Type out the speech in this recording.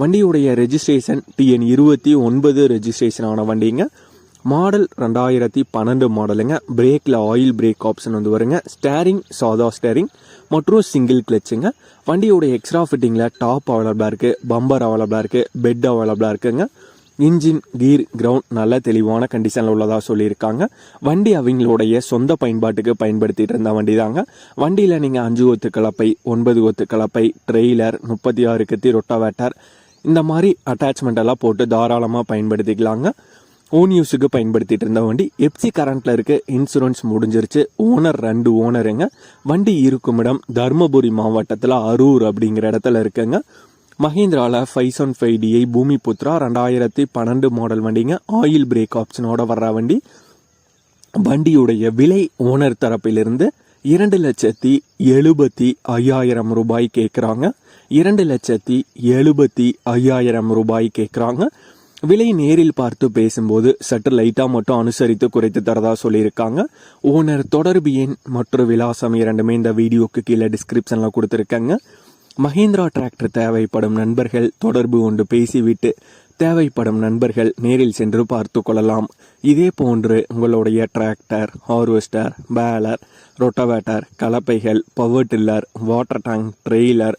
வண்டியுடைய registration TN இருபத்தி ஒன்பது ரெஜிஸ்ட்ரேஷன் ஆன வண்டிங்க. மாடல் ரெண்டாயிரத்தி பன்னெண்டு மாடலுங்க பிரேக்கில் ஆயில் பிரேக் ஆப்ஷன் வந்து வருங்க. ஸ்டேரிங் சாதா ஸ்டேரிங் மற்றும் சிங்கிள் கிளச்சுங்க வண்டியோடைய எக்ஸ்ட்ரா ஃபிட்டிங்கில் டாப் அவைலபிளாக இருக்குது பம்பர் அவைலபிளாக இருக்குது பெட் அவைலபிளாக இருக்குங்க. இன்ஜின் கீர் கிரவுண்ட் நல்ல தெளிவான கண்டிஷனில் உள்ளதாக சொல்லியிருக்காங்க. வண்டி அவங்களுடைய சொந்த பயன்பாட்டுக்கு பயன்படுத்திகிட்டு இருந்த வண்டி தாங்க வண்டியில் நீங்கள் அஞ்சு ஒத்து கலப்பை ஒன்பது ஒத்து கலப்பை ட்ரெய்லர் முப்பத்தி ஆறு கத்தி ரொட்டாவேட்டர் இந்த மாதிரி அட்டாச்மெண்ட் எல்லாம் போட்டு தாராளமாக பயன்படுத்திக்கலாங்க. ஓன் யூஸுக்கு பயன்படுத்திட்டு இருந்த வண்டி எப்சி கரண்ட்டில் இருக்க இன்சூரன்ஸ் முடிஞ்சிருச்சு. ஓனர் ரெண்டு ஓனருங்க வண்டி இருக்கும் இடம் தருமபுரி மாவட்டத்தில் அரூர் அப்படிங்கிற இடத்துல இருக்குங்க. மஹேந்திராவில் five seven five D I Bhoomi Putra ரெண்டாயிரத்தி பன்னெண்டு மாடல் வண்டிங்க. ஆயில் பிரேக் ஆப்ஷனோட வர்ற வண்டி. வண்டியுடைய விலை ஓனர் தரப்பிலிருந்து இரண்டு லட்சத்தி எழுபத்தி ஐயாயிரம் ரூபாய் கேட்குறாங்க இரண்டு லட்சத்தி எழுபத்தி ஐயாயிரம் ரூபாய் கேட்குறாங்க. விலை நேரில் பார்த்து பேசும்போது சற்று லைட்டாக மட்டும் அனுசரித்து குறைத்து தரதா சொல்லியிருக்காங்க. ஓனர் தொடர்பு எண் மற்றும் விலாசம் இரண்டுமே இந்த வீடியோக்கு கீழே டிஸ்கிரிப்ஷனில் கொடுத்துருக்காங்க. மஹேந்திரா டிராக்டர் தேவைப்படும் நண்பர்கள் தொடர்பு கொண்டு பேசிவிட்டு தேவைப்படும் நண்பர்கள் நேரில் சென்று பார்த்து கொள்ளலாம். இதே போன்று உங்களுடைய tractor harvester baler rotavator கலப்பைகள் power tiller water tank trailer